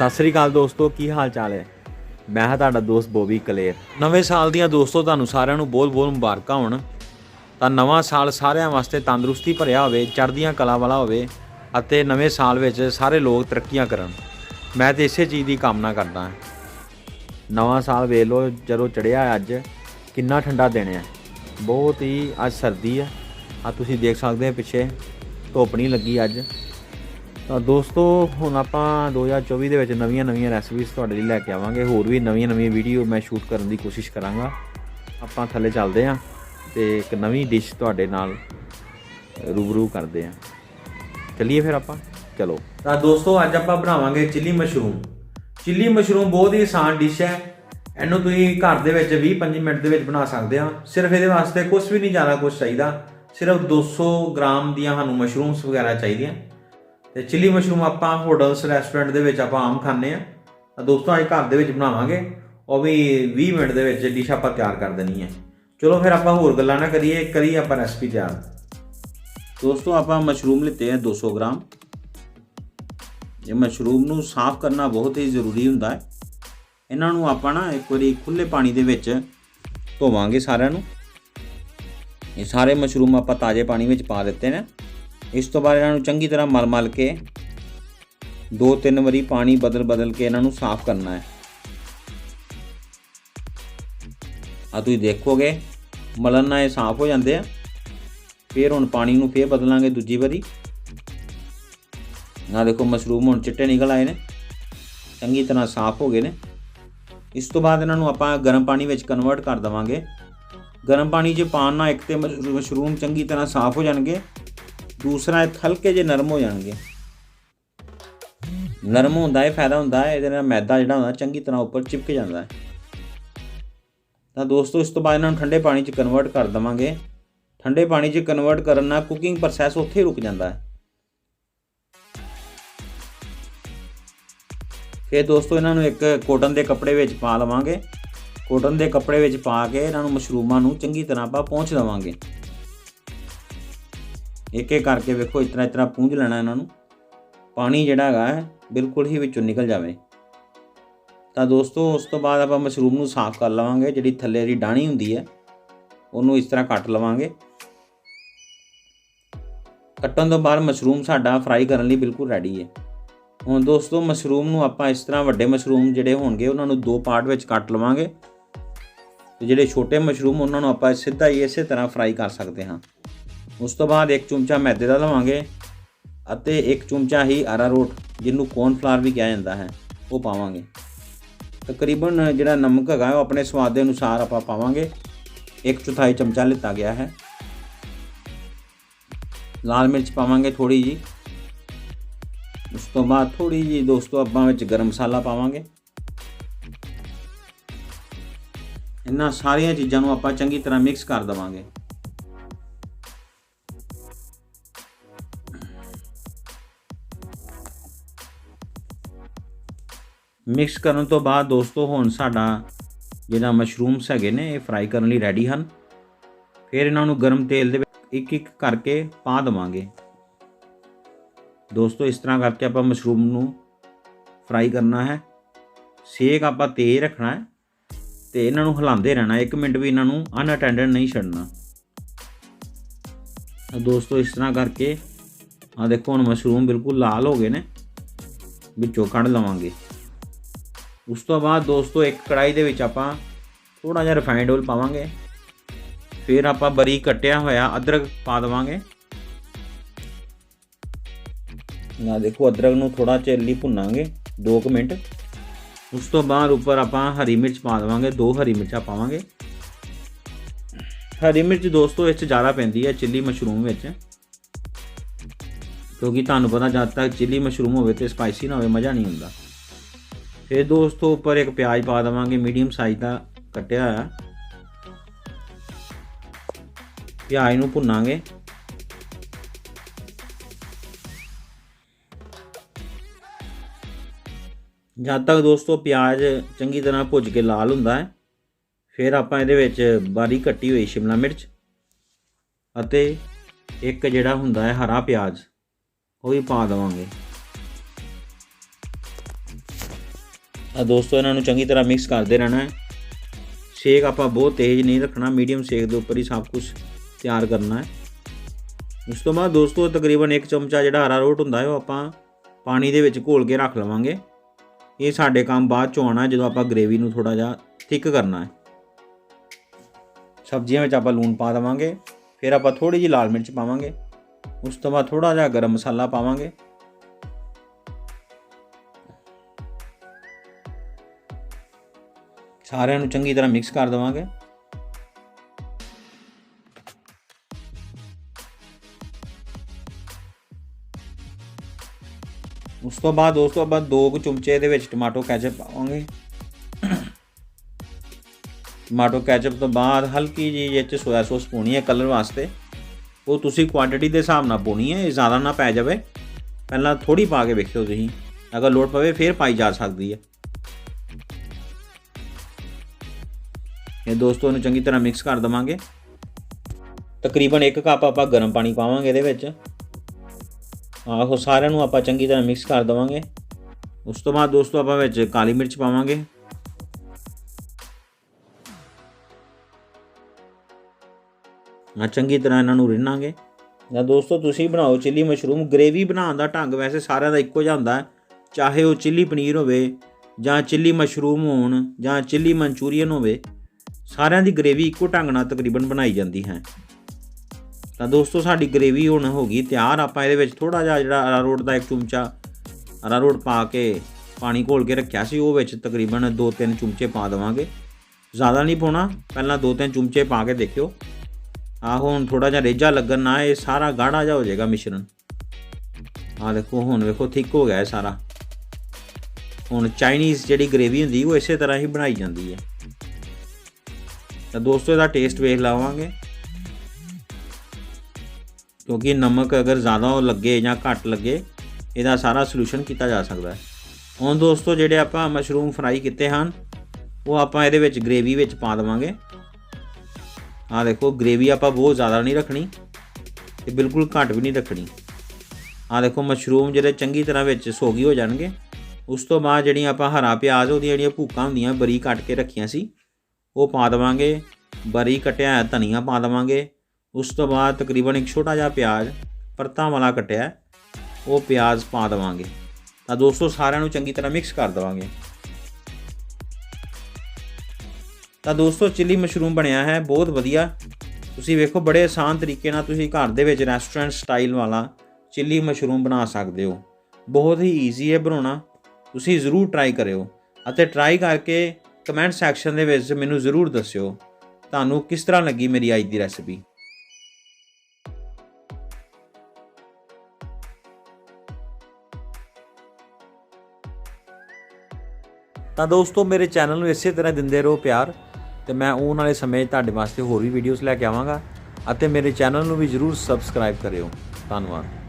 ਸਤਿ ਸ੍ਰੀ ਅਕਾਲ ਦੋਸਤੋ, ਕੀ ਹਾਲ ਚਾਲ ਹੈ? ਮੈਂ ਹਾਂ ਤੁਹਾਡਾ ਦੋਸਤ ਬੋਬੀ ਕਲੇਰ। ਨਵੇਂ ਸਾਲ ਦੀਆਂ ਦੋਸਤੋ, ਤੁਹਾਨੂੰ ਸਾਰਿਆਂ ਨੂੰ ਬਹੁਤ-ਬਹੁਤ ਮੁਬਾਰਕਾਂ ਹੋਣ। ਤਾਂ ਨਵਾਂ ਸਾਲ ਸਾਰਿਆਂ ਵਾਸਤੇ ਤੰਦਰੁਸਤੀ ਭਰਿਆ ਹੋਵੇ, ਚੜ੍ਹਦੀਆਂ ਕਲਾ ਵਾਲਾ ਹੋਵੇ ਅਤੇ ਨਵੇਂ ਸਾਲ ਵਿੱਚ ਸਾਰੇ ਲੋਕ ਤਰੱਕੀਆਂ ਕਰਨ। ਮੈਂ ਤੇ ਇਸੇ ਚੀਜ਼ ਦੀ ਕਾਮਨਾ ਕਰਦਾ ਹਾਂ। ਨਵਾਂ ਸਾਲ ਵੇਖ ਲਓ, ਜਦੋਂ ਚੜਿਆ ਅੱਜ, ਕਿੰਨਾ ਠੰਡਾ ਦਿਨ ਹੈ। ਬਹੁਤ ਹੀ ਅੱਜ ਸਰਦੀ ਹੈ। ਆ ਤੁਸੀਂ ਦੇਖ ਸਕਦੇ ਹੋ ਪਿੱਛੇ, ਧੁੱਪ ਨਹੀਂ ਲੱਗੀ ਅੱਜ। ਤਾਂ ਦੋਸਤੋ, ਹੁਣ ਆਪਾਂ 2024 ਦੇ ਵਿੱਚ ਨਵੀਆਂ-ਨਵੀਆਂ ਰੈਸਪੀਜ਼ ਤੁਹਾਡੇ ਲਈ ਲੈ ਕੇ ਆਵਾਂਗੇ। ਹੋਰ ਵੀ ਨਵੀਆਂ-ਨਵੀਆਂ ਵੀਡੀਓ ਮੈਂ ਸ਼ੂਟ ਕਰਨ ਦੀ ਕੋਸ਼ਿਸ਼ ਕਰਾਂਗਾ। ਆਪਾਂ ਥੱਲੇ ਚੱਲਦੇ ਹਾਂ ਤੇ ਇੱਕ ਨਵੀਂ ਡਿਸ਼ ਤੁਹਾਡੇ ਨਾਲ ਰੂਬਰੂ ਕਰਦੇ ਹਾਂ ਚਲਿਏ ਫਿਰ ਆਪਾਂ? ਚਲੋ। ਤਾਂ ਦੋਸਤੋ, ਅੱਜ ਆਪਾਂ ਬਣਾਵਾਂਗੇ ਚਿੱਲੀ ਮਸ਼ਰੂਮ ਚਿੱਲੀ ਮਸ਼ਰੂਮ ਬਹੁਤ ਹੀ ਆਸਾਨ ਡਿਸ਼ ਹੈ। ਇਹਨੂੰ ਤੁਸੀਂ ਘਰ ਦੇ ਵਿੱਚ 20-25 ਮਿੰਟ ਦੇ ਵਿੱਚ ਬਣਾ ਸਕਦੇ ਆ। ਸਿਰਫ ਇਹਦੇ ਵਾਸਤੇ ਕੁਝ ਵੀ ਨਹੀਂ ਜ਼ਿਆਦਾ ਕੁਝ ਚਾਹੀਦਾ। ਸਿਰਫ 200 ਗ੍ਰਾਮ ਦੀਆਂ ਸਾਨੂੰ ਮਸ਼ਰੂਮਸ ਵਗੈਰਾ ਚਾਹੀਦੀਆਂ। ਤੇ ਚਿੱਲੀ ਮਸ਼ਰੂਮ ਆਪਾਂ ਹੋਟਲਸ ਰੈਸਟੋਰੈਂਟ ਦੇ ਵਿੱਚ ਆਪਾਂ ਆਮ ਖਾਂਦੇ ਆ ਦੋਸਤੋ, ਅੱਜ ਘਰ ਦੇ ਵਿੱਚ ਬਣਾਵਾਂਗੇ। ਉਹ ਵੀ 20 ਮਿੰਟ ਦੇ ਵਿੱਚ ਡਿਸ਼ ਆਪਾਂ ਤਿਆਰ ਕਰ ਦੇਣੀ ਹੈ। ਚਲੋ, ਫਿਰ ਆਪਾਂ ਹੋਰ ਗੱਲਾਂ ਨਾ ਕਰੀਏ। ਕਰੀ ਆਪਾਂ ਰੈਸਪੀ ਤਿਆਰ। ਦੋਸਤੋ, ਆਪਾਂ ਮਸ਼ਰੂਮ ਲਿੱਤੇ ਆ 200 ਗ੍ਰਾਮ। ਇਹ ਮਸ਼ਰੂਮ ਨੂੰ ਸਾਫ਼ ਕਰਨਾ ਬਹੁਤ ਹੀ ਜ਼ਰੂਰੀ ਹੁੰਦਾ ਹੈ। ਇਹਨਾਂ ਨੂੰ ਆਪਾਂ ਨਾ ਇੱਕ ਵਾਰੀ ਖੁੱਲੇ ਪਾਣੀ ਦੇ ਵਿੱਚ ਧੋਵਾਂਗੇ ਸਾਰਿਆਂ ਨੂੰ। ਇਹ ਸਾਰੇ ਮਸ਼ਰੂਮ ਆਪਾਂ ਤਾਜ਼ੇ ਪਾਣੀ ਵਿੱਚ ਪਾ ਦਿੱਤੇ ਨੇ। ਇਸ ਤੋਂ ਬਾਅਦ ਇਹਨਾਂ ਨੂੰ ਚੰਗੀ ਤਰ੍ਹਾਂ ਮਲ-ਮਲ ਕੇ ਦੋ ਤਿੰਨ ਵਾਰੀ ਪਾਣੀ ਬਦਲ-ਬਦਲ ਕੇ ਇਹਨਾਂ ਨੂੰ ਸਾਫ਼ ਕਰਨਾ ਹੈ। ਆ ਤੁਸੀਂ ਦੇਖੋਗੇ, ਮਲਣ ਨਾਲ ਇਹ ਸਾਫ਼ ਹੋ ਜਾਂਦੇ ਆ। ਫਿਰ ਹੁਣ ਪਾਣੀ ਨੂੰ ਫੇਰ ਬਦਲਾਂਗੇ ਦੂਜੀ ਵਾਰੀ। ਨਾ ਦੇਖੋ ਮਸ਼ਰੂਮ ਹੁਣ ਚਿੱਟੇ ਨਿਕਲ ਆਏ ਨੇ। ਚੰਗੀ ਤਰ੍ਹਾਂ ਸਾਫ਼ ਹੋ ਗਏ ਨੇ। ਇਸ ਤੋਂ ਬਾਅਦ ਇਹਨਾਂ ਨੂੰ ਆਪਾਂ ਗਰਮ ਪਾਣੀ ਵਿੱਚ ਕਨਵਰਟ ਕਰ ਦਵਾਂਗੇ। ਗਰਮ ਪਾਣੀ 'ਚ ਪਾਉਣ ਨਾਲ ਇੱਕ ਤੇ ਮਸ਼- ਮਸ਼ਰੂਮ ਚੰਗੀ ਤਰ੍ਹਾਂ ਸਾਫ਼ ਹੋ ਜਾਣਗੇ। ਦੂਸਰਾ ਇਹ ਹਲਕੇ ਜੇ ਨਰਮ ਹੋ ਜਾਣਗੇ। ਨਰਮ ਹੁੰਦਾ ਇਹ, ਫਾਇਦਾ ਹੁੰਦਾ ਹੈ, ਇਹਦੇ ਨਾਲ ਮੈਦਾ ਜਿਹੜਾ ਹੁੰਦਾ ਚੰਗੀ ਤਰ੍ਹਾਂ ਉੱਪਰ ਚਿਪਕ ਜਾਂਦਾ ਹੈ। ਤਾਂ ਦੋਸਤੋ, ਇਸ ਤੋਂ ਬਾਅਦ ਇਹਨਾਂ ਨੂੰ ਠੰਡੇ ਪਾਣੀ 'ਚ ਕਨਵਰਟ ਕਰ ਦਵਾਂਗੇ। ਠੰਡੇ ਪਾਣੀ 'ਚ ਕਨਵਰਟ ਕਰਨ ਨਾਲ ਕੁਕਿੰਗ ਪ੍ਰੋਸੈਸ ਉੱਥੇ ਹੀ ਰੁਕ ਜਾਂਦਾ ਹੈ। ਫਿਰ ਦੋਸਤੋ, ਇਹਨਾਂ ਨੂੰ ਇੱਕ ਕੋਟਨ ਦੇ ਕੱਪੜੇ ਵਿੱਚ ਪਾ ਲਵਾਂਗੇ। ਕੋਟਨ ਦੇ ਕੱਪੜੇ ਵਿੱਚ ਪਾ ਕੇ ਇਹਨਾਂ ਨੂੰ ਮਸ਼ਰੂਮਾਂ ਨੂੰ ਚੰਗੀ ਤਰ੍ਹਾਂ ਆਪਾਂ ਪਹੁੰਚ ਲਵਾਂਗੇ ਇੱਕ ਇੱਕ ਕਰਕੇ ਵੇਖੋ, ਇਸ ਇਤਨਾ ਇਤਨਾ ਪੂੰਝ ਲੈਣਾ ਇਹਨਾਂ ਨੂੰ। ਪਾਣੀ ਜਿਹੜਾ ਹੈਗਾ ਬਿਲਕੁਲ ਹੀ ਵਿੱਚੋਂ ਨਿਕਲ ਜਾਵੇ। ਤਾਂ ਦੋਸਤੋ, ਉਸ ਤੋਂ ਬਾਅਦ ਆਪਾਂ ਮਸ਼ਰੂਮ ਨੂੰ ਸਾਫ਼ ਕਰ ਲਵਾਂਗੇ, ਜਿਹੜੀ ਥੱਲੇ ਦੀ ਡਾਣੀ ਹੁੰਦੀ ਹੈ, ਉਹਨੂੰ ਇਸ ਤਰ੍ਹਾਂ ਕੱਟ ਲਵਾਂਗੇ। ਕੱਟਣ ਤੋਂ ਬਾਅਦ ਮਸ਼ਰੂਮ ਸਾਡਾ ਫਰਾਈ ਕਰਨ ਲਈ ਬਿਲਕੁਲ ਰੈਡੀ ਹੈ। ਹੁਣ ਦੋਸਤੋ, ਮਸ਼ਰੂਮ ਨੂੰ ਆਪਾਂ ਇਸ ਤਰ੍ਹਾਂ ਵੱਡੇ ਮਸ਼ਰੂਮ ਜਿਹੜੇ ਹੋਣਗੇ, ਉਹਨਾਂ ਨੂੰ ਦੋ ਪਾਰਟ ਵਿੱਚ ਕੱਟ ਲਵਾਂਗੇ। ਤੇ ਜਿਹੜੇ ਛੋਟੇ ਮਸ਼ਰੂਮ, ਉਹਨਾਂ ਨੂੰ ਆਪਾਂ ਸਿੱਧਾ ਹੀ ਇਸੇ ਤਰ੍ਹਾਂ ਫਰਾਈ ਕਰ ਸਕਦੇ ਹਾਂ। ਉਸ ਤੋਂ ਬਾਅਦ ਇੱਕ ਚਮਚਾ ਮੈਦੇ ਦਾ ਲਵਾਂਗੇ ਅਤੇ ਇੱਕ ਚਮਚਾ ਹੀ ਅਰਾਰੋਟ ਜਿਹਨੂੰ ਕੌਰਨਫਲਾਵਰ ਵੀ ਕਿਹਾ ਜਾਂਦਾ ਹੈ, ਉਹ ਪਾਵਾਂਗੇ। ਤਕਰੀਬਨ ਜਿਹੜਾ ਨਮਕ ਹੈਗਾ, ਉਹ ਆਪਣੇ ਸਵਾਦ ਦੇ ਅਨੁਸਾਰ ਆਪਾਂ ਪਾਵਾਂਗੇ। ਇੱਕ ਚੌਥਾਈ ਚਮਚਾ ਲਿੱਤਾ ਗਿਆ ਹੈ। ਲਾਲ ਮਿਰਚ ਪਾਵਾਂਗੇ ਥੋੜੀ ਜੀ ਉਸ ਤੋਂ ਬਾਅਦ ਥੋੜੀ ਜੀ ਦੋਸਤੋ ਆਪਾਂ ਵਿੱਚ ਗਰਮ ਮਸਾਲਾ ਪਾਵਾਂਗੇ। ਇਹਨਾਂ ਸਾਰੀਆਂ ਚੀਜ਼ਾਂ ਨੂੰ ਆਪਾਂ ਚੰਗੀ ਤਰ੍ਹਾਂ ਮਿਕਸ ਕਰ ਦਵਾਂਗੇ। ਮਿਕਸ ਕਰਨ ਤੋਂ ਬਾਅਦ ਦੋਸਤੋ, ਹੁਣ ਸਾਡਾ ਜਿਹੜਾ ਮਸ਼ਰੂਮਸ ਹੈਗੇ ਨੇ, ਇਹ ਫਰਾਈ ਕਰਨ ਲਈ ਰੈਡੀ ਹਨ। ਫਿਰ ਇਹਨਾਂ ਨੂੰ ਗਰਮ ਤੇਲ ਦੇ ਵਿੱਚ ਇੱਕ ਇੱਕ ਕਰਕੇ ਪਾ ਦਵਾਂਗੇ। ਦੋਸਤੋ, ਇਸ ਤਰ੍ਹਾਂ ਕਰਕੇ ਆਪਾਂ ਮਸ਼ਰੂਮ ਨੂੰ ਫਰਾਈ ਕਰਨਾ ਹੈ। ਸੇਕ ਆਪਾਂ ਤੇਜ਼ ਰੱਖਣਾ ਹੈ ਤੇ ਇਹਨਾਂ ਨੂੰ ਹਿਲਾਉਂਦੇ ਰਹਿਣਾ 1 ਮਿੰਟ ਵੀ ਇਹਨਾਂ ਨੂੰ ਅਨਅਟੈਂਡਡ ਨਹੀਂ ਛੱਡਣਾ। ਦੋਸਤੋ, ਇਸ ਤਰ੍ਹਾਂ ਕਰਕੇ ਆ ਦੇਖੋ, ਹੁਣ ਮਸ਼ਰੂਮ ਬਿਲਕੁਲ ਲਾਲ ਹੋ ਗਏ ਨੇ। ਵਿੱਚੋਂ ਕੱਢ ਲਵਾਂਗੇ। ਉਸ ਤੋਂ ਬਾਅਦ ਦੋਸਤੋ, ਇੱਕ ਕੜਾਈ ਦੇ ਵਿੱਚ ਆਪਾਂ ਥੋੜਾ ਜਿਹਾ ਰਿਫਾਈਨਡ ਆਇਲ ਪਾਵਾਂਗੇ। ਫਿਰ ਆਪਾਂ ਬਰੀਕ ਕੱਟਿਆ ਹੋਇਆ ਅਦਰਕ ਪਾ ਦੇਵਾਂਗੇ। ਨਾ ਦੇਖੋ, ਅਦਰਕ ਨੂੰ ਥੋੜਾ ਚਿਰ ਲਈ ਭੁੰਨਾਂਗੇ 2 ਮਿੰਟ। ਉਸ ਤੋਂ ਬਾਅਦ ਉੱਪਰ ਆਪਾਂ ਹਰੀ ਮਿਰਚ ਪਾ ਦੇਵਾਂਗੇ, ਦੋ ਹਰੀ ਮਿਰਚਾਂ ਪਾਵਾਂਗੇ। ਹਰੀ ਮਿਰਚ ਦੋਸਤੋ, ਇਸ 'ਚ ਜ਼ਿਆਦਾ ਪੈਂਦੀ ਹੈ ਚਿੱਲੀ ਮਸ਼ਰੂਮ ਵਿੱਚ। ਕਿਉਂਕਿ ਤੁਹਾਨੂੰ ਪਤਾ ਜਦ ਤੱਕ ਚਿੱਲੀ ਮਸ਼ਰੂਮ ਹੋਵੇ ਤੇ ਸਪਾਈਸੀ ਨਾ ਹੋਵੇ, ਮਜ਼ਾ ਨਹੀਂ ਹੁੰਦਾ ਫਿਰ ਦੋਸਤੋ ਉੱਪਰ ਇੱਕ ਪਿਆਜ਼ ਪਾ ਦੇਵਾਂਗੇ ਮੀਡੀਅਮ ਸਾਈਜ਼ ਦਾ ਕੱਟਿਆ ਹੋਇਆ। ਪਿਆਜ਼ ਨੂੰ ਭੁੰਨਾਂਗੇ। ਜਦ ਤੱਕ ਦੋਸਤੋ ਪਿਆਜ਼ ਚੰਗੀ ਤਰ੍ਹਾਂ ਭੁੱਜ ਕੇ ਲਾਲ ਹੁੰਦਾ ਹੈ, ਫਿਰ ਆਪਾਂ ਇਹਦੇ ਵਿੱਚ ਬਾਰੀਕ ਕੱਟੀ ਹੋਈ ਸ਼ਿਮਲਾ ਮਿਰਚ ਅਤੇ ਇੱਕ ਜਿਹੜਾ ਹੁੰਦਾ ਹੈ ਹਰਾ ਪਿਆਜ਼, ਉਹ ਵੀ ਪਾ ਦੇਵਾਂਗੇ। ਤਾਂ ਦੋਸਤੋ, ਇਹਨਾਂ ਨੂੰ ਚੰਗੀ ਤਰ੍ਹਾਂ ਮਿਕਸ ਕਰਦੇ ਰਹਿਣਾ ਹੈ। ਸੇਕ ਆਪਾਂ ਬਹੁਤ ਤੇਜ਼ ਨਹੀਂ ਰੱਖਣਾ ਮੀਡੀਅਮ ਸੇਕ ਦੇ ਉੱਪਰ ਹੀ ਸਭ ਕੁਝ ਤਿਆਰ ਕਰਨਾ ਹੈ। ਉਸ ਤੋਂ ਬਾਅਦ ਦੋਸਤੋ, ਤਕਰੀਬਨ 1 ਚਮਚਾ ਜਿਹੜਾ ਹਰਾ ਰੋਟ ਹੁੰਦਾ ਹੈ, ਉਹ ਆਪਾਂ ਪਾਣੀ ਦੇ ਵਿੱਚ ਘੋਲ ਕੇ ਰੱਖ ਲਵਾਂਗੇ। ਇਹ ਸਾਡੇ ਕੰਮ ਬਾਅਦ ਚੋਂ ਆਉਣਾ ਜਦੋਂ ਆਪਾਂ ਗ੍ਰੇਵੀ ਨੂੰ ਥੋੜਾ ਜਿਹਾ ਥਿਕ ਕਰਨਾ ਹੈ। ਸਬਜ਼ੀਆਂ ਵਿੱਚ ਆਪਾਂ ਲੂਣ ਪਾ ਦੇਵਾਂਗੇ। ਫਿਰ ਆਪਾਂ ਥੋੜੀ ਜਿਹੀ ਲਾਲ ਮਿਰਚ ਪਾਵਾਂਗੇ। ਉਸ ਤੋਂ ਬਾਅਦ ਥੋੜਾ ਜਿਹਾ ਗਰਮ ਮਸਾਲਾ ਪਾਵਾਂਗੇ। ਸਾਰਿਆਂ ਨੂੰ ਚੰਗੀ ਤਰ੍ਹਾਂ ਮਿਕਸ ਕਰ ਦੇਵਾਂਗੇ। ਉਸ ਤੋਂ ਬਾਅਦ ਦੋਸਤੋ ਆਪਾਂ ਦੋ ਕੁ ਚਮਚੇ ਦੇ ਵਿੱਚ ਟਮਾਟੋ ਕੈਚਪ ਪਾਵਾਂਗੇ। ਟਮਾਟੋ ਕੈਚਪ ਤੋਂ ਬਾਅਦ ਹਲਕੀ ਜਿਹੀ ਇਹ 'ਚ ਸੋਇਆ ਸੌਸ ਪਾਉਣੀ ਹੈ ਕਲਰ ਵਾਸਤੇ। ਉਹ ਤੁਸੀਂ ਕੁਆਂਟੀਟੀ ਦੇ ਹਿਸਾਬ ਨਾਲ ਪਾਉਣੀ ਹੈ, ਇਹ ਜ਼ਿਆਦਾ ਨਾ ਪੈ ਜਾਵੇ। ਪਹਿਲਾਂ ਥੋੜੀ ਪਾ ਕੇ ਵੇਖਿਓ ਤੁਸੀਂ। ਅਗਰ ਲੋੜ ਪਵੇ, ਫਿਰ ਪਾਈ ਜਾ ਸਕਦੀ ਹੈ। ਇਹ ਦੋਸਤੋ, ਇਹਨੂੰ ਚੰਗੀ ਤਰ੍ਹਾਂ ਮਿਕਸ ਕਰ ਦਵਾਂਗੇ। ਤਕਰੀਬਨ 1 ਕੱਪ ਆਪਾਂ ਗਰਮ ਪਾਣੀ ਪਾਵਾਂਗੇ ਇਹਦੇ ਵਿੱਚ। ਆਹੋ, ਸਾਰਿਆਂ ਨੂੰ ਆਪਾਂ ਚੰਗੀ ਤਰ੍ਹਾਂ ਮਿਕਸ ਕਰ ਦਵਾਂਗੇ। ਉਸ ਤੋਂ ਬਾਅਦ ਦੋਸਤੋ, ਆਪਾਂ ਵਿੱਚ ਕਾਲੀ ਮਿਰਚ ਪਾਵਾਂਗੇ। ਨਾ ਚੰਗੀ ਤਰ੍ਹਾਂ ਇਹਨਾਂ ਨੂੰ ਰਿੰਨਾਂਗੇ। ਜਾਂ ਦੋਸਤੋ, ਤੁਸੀਂ ਬਣਾਓ ਚਿੱਲੀ ਮਸ਼ਰੂਮ ਗ੍ਰੇਵੀ ਬਣਾਉਣ ਦਾ ਢੰਗ ਵੈਸੇ ਸਾਰਿਆਂ ਦਾ ਇੱਕੋ ਜਿਹਾ ਹੁੰਦਾ ਹੈ। ਚਾਹੇ ਉਹ ਚਿੱਲੀ ਪਨੀਰ ਹੋਵੇ ਜਾਂ ਚਿੱਲੀ ਮਸ਼ਰੂਮ ਹੋਣ ਜਾਂ ਚਿੱਲੀ ਮਨਚੂਰੀਅਨ ਹੋਵੇ ਸਾਰਿਆਂ ਦੀ ਗ੍ਰੇਵੀ ਇੱਕੋ ਢੰਗ ਨਾਲ ਤਕਰੀਬਨ ਬਣਾਈ ਜਾਂਦੀ ਹੈ। ਤਾਂ ਦੋਸਤੋ, ਸਾਡੀ ਗ੍ਰੇਵੀ ਹੁਣ ਹੋ ਗਈ ਤਿਆਰ। ਆਪਾਂ ਇਹਦੇ ਵਿੱਚ ਥੋੜਾ ਜਿਹਾ ਜਿਹੜਾ ਅਰਾਰੋਟ ਦਾ ਇੱਕ ਚਮਚਾ ਅਰਾਰੋਟ ਪਾ ਕੇ ਪਾਣੀ ਘੋਲ ਕੇ ਰੱਖਿਆ ਸੀ, ਉਹ ਵਿੱਚ ਤਕਰੀਬਨ 2-3 ਚਮਚੇ ਪਾ ਦੇਵਾਂਗੇ। ਜ਼ਿਆਦਾ ਨਹੀਂ ਪਾਉਣਾ, ਪਹਿਲਾਂ 2-3 ਚਮਚੇ ਪਾ ਕੇ ਦੇਖਿਓ। ਆਹੋ, ਹੁਣ ਥੋੜਾ ਜਿਹਾ ਰੇਜਾ ਲੱਗਣ ਨਾ ਇਹ ਸਾਰਾ ਗਾੜਾ ਜਿਹਾ ਹੋ ਜਾਏਗਾ ਮਿਸ਼ਰਣ ਆਹ ਦੇਖੋ, ਹੁਣ ਵੇਖੋ ਥਿੱਕ ਹੋ ਗਿਆ ਸਾਰਾ। ਹੁਣ ਚਾਈਨੀਜ਼ ਜਿਹੜੀ ਗ੍ਰੇਵੀ ਹੁੰਦੀ, ਉਹ ਇਸੇ ਤਰ੍ਹਾਂ ਹੀ ਬਣਾਈ ਜਾਂਦੀ ਹੈ। ਤਾਂ ਦੋਸਤੋ, ਇਹਦਾ ਟੇਸਟ ਵੇਖ ਲਾਵਾਂਗੇ। ਕਿਉਂਕਿ ਨਮਕ ਅਗਰ ਜ਼ਿਆਦਾ ਹੋ ਲੱਗੇ ਜਾਂ ਘੱਟ ਲੱਗੇ, ਇਹਦਾ ਸਾਰਾ ਸੋਲੂਸ਼ਨ ਕੀਤਾ ਜਾ ਸਕਦਾ ਹੈ। ਹੁਣ ਦੋਸਤੋ, ਜਿਹੜੇ ਆਪਾਂ ਮਸ਼ਰੂਮ ਫਰਾਈ ਕੀਤੇ ਹਨ, ਉਹ ਆਪਾਂ ਇਹਦੇ ਵਿੱਚ ਗ੍ਰੇਵੀ ਵਿੱਚ ਪਾ ਦੇਵਾਂਗੇ। ਆਹ ਦੇਖੋ ਗ੍ਰੇਵੀ ਆਪਾਂ ਬਹੁਤ ਜ਼ਿਆਦਾ ਨਹੀਂ ਰੱਖਣੀ ਤੇ ਬਿਲਕੁਲ ਘੱਟ ਵੀ ਨਹੀਂ ਰੱਖਣੀ। ਆਹ ਦੇਖੋ ਮਸ਼ਰੂਮ ਜਿਹੜੇ ਚੰਗੀ ਤਰ੍ਹਾਂ ਵਿੱਚ ਸੋਗੀ ਹੋ ਜਾਣਗੇ। ਉਸ ਤੋਂ ਬਾਅਦ ਜਿਹੜੀਆਂ ਆਪਾਂ ਹਰਾ ਪਿਆਜ਼, ਉਹਦੀਆਂ ਜਿਹੜੀਆਂ ਭੂਕਾਂ ਹੁੰਦੀਆਂ, ਬਰੀ ਕੱਟ ਕੇ ਰੱਖੀਆਂ ਸੀ ਉਹ ਪਾ ਦੇਵਾਂਗੇ। ਬਰੀ ਕਟਿਆ ਹੋਇਆ ਧਨੀਆ ਪਾ ਦੇਵਾਂਗੇ। ਉਸ ਤੋਂ ਬਾਅਦ ਤਕਰੀਬਨ ਇੱਕ ਛੋਟਾ ਜਿਹਾ ਪਿਆਜ਼, ਪਰਤਾਂ ਵਾਲਾ ਕਟਿਆ। ਉਹ ਪਿਆਜ਼ ਪਾ ਦੇਵਾਂਗੇ। ਤਾਂ ਦੋਸਤੋ ਸਾਰਿਆਂ ਨੂੰ ਚੰਗੀ ਤਰ੍ਹਾਂ ਮਿਕਸ ਕਰ ਦੇਵਾਂਗੇ। ਤਾਂ ਦੋਸਤੋ ਚਿੱਲੀ ਮਸ਼ਰੂਮ ਬਣਿਆ ਹੈ, ਬਹੁਤ ਵਧੀਆ। ਤੁਸੀਂ ਵੇਖੋ ਬੜੇ ਆਸਾਨ ਤਰੀਕੇ ਨਾਲ ਤੁਸੀਂ ਘਰ ਦੇ ਵਿੱਚ ਰੈਸਟੋਰੈਂਟ ਸਟਾਈਲ ਵਾਲਾ ਚਿੱਲੀ ਮਸ਼ਰੂਮ ਬਣਾ ਸਕਦੇ ਹੋ। ਬਹੁਤ ਹੀ ਈਜ਼ੀ ਹੈ ਬਣਾਉਣਾ। ਤੁਸੀਂ ਜ਼ਰੂਰ ਟਰਾਈ ਕਰਿਓ। ਅਤੇ ਟਰਾਈ ਕਰਕੇ ਕਮੈਂਟ ਸੈਕਸ਼ਨ ਦੇ ਵਿੱਚ ਮੈਨੂੰ ਜ਼ਰੂਰ ਦੱਸਿਓ ਤੁਹਾਨੂੰ ਕਿਸ ਤਰ੍ਹਾਂ ਲੱਗੀ ਮੇਰੀ ਅੱਜ ਦੀ ਰੈਸਪੀ। ਤਾਂ ਦੋਸਤੋ, ਮੇਰੇ ਚੈਨਲ ਨੂੰ ਇਸੇ ਤਰ੍ਹਾਂ ਦਿੰਦੇ ਰਹੋ ਪਿਆਰ ਤੇ ਮੈਂ ਆਉਣ ਵਾਲੇ ਸਮੇਂ ਤੁਹਾਡੇ ਵਾਸਤੇ ਹੋਰ ਵੀ ਵੀਡੀਓਜ਼ ਲੈ ਕੇ ਆਵਾਂਗਾ ਅਤੇ ਮੇਰੇ ਚੈਨਲ ਨੂੰ ਵੀ ਜਰੂਰ ਸਬਸਕ੍ਰਾਈਬ ਕਰਿਓ। ਧੰਨਵਾਦ।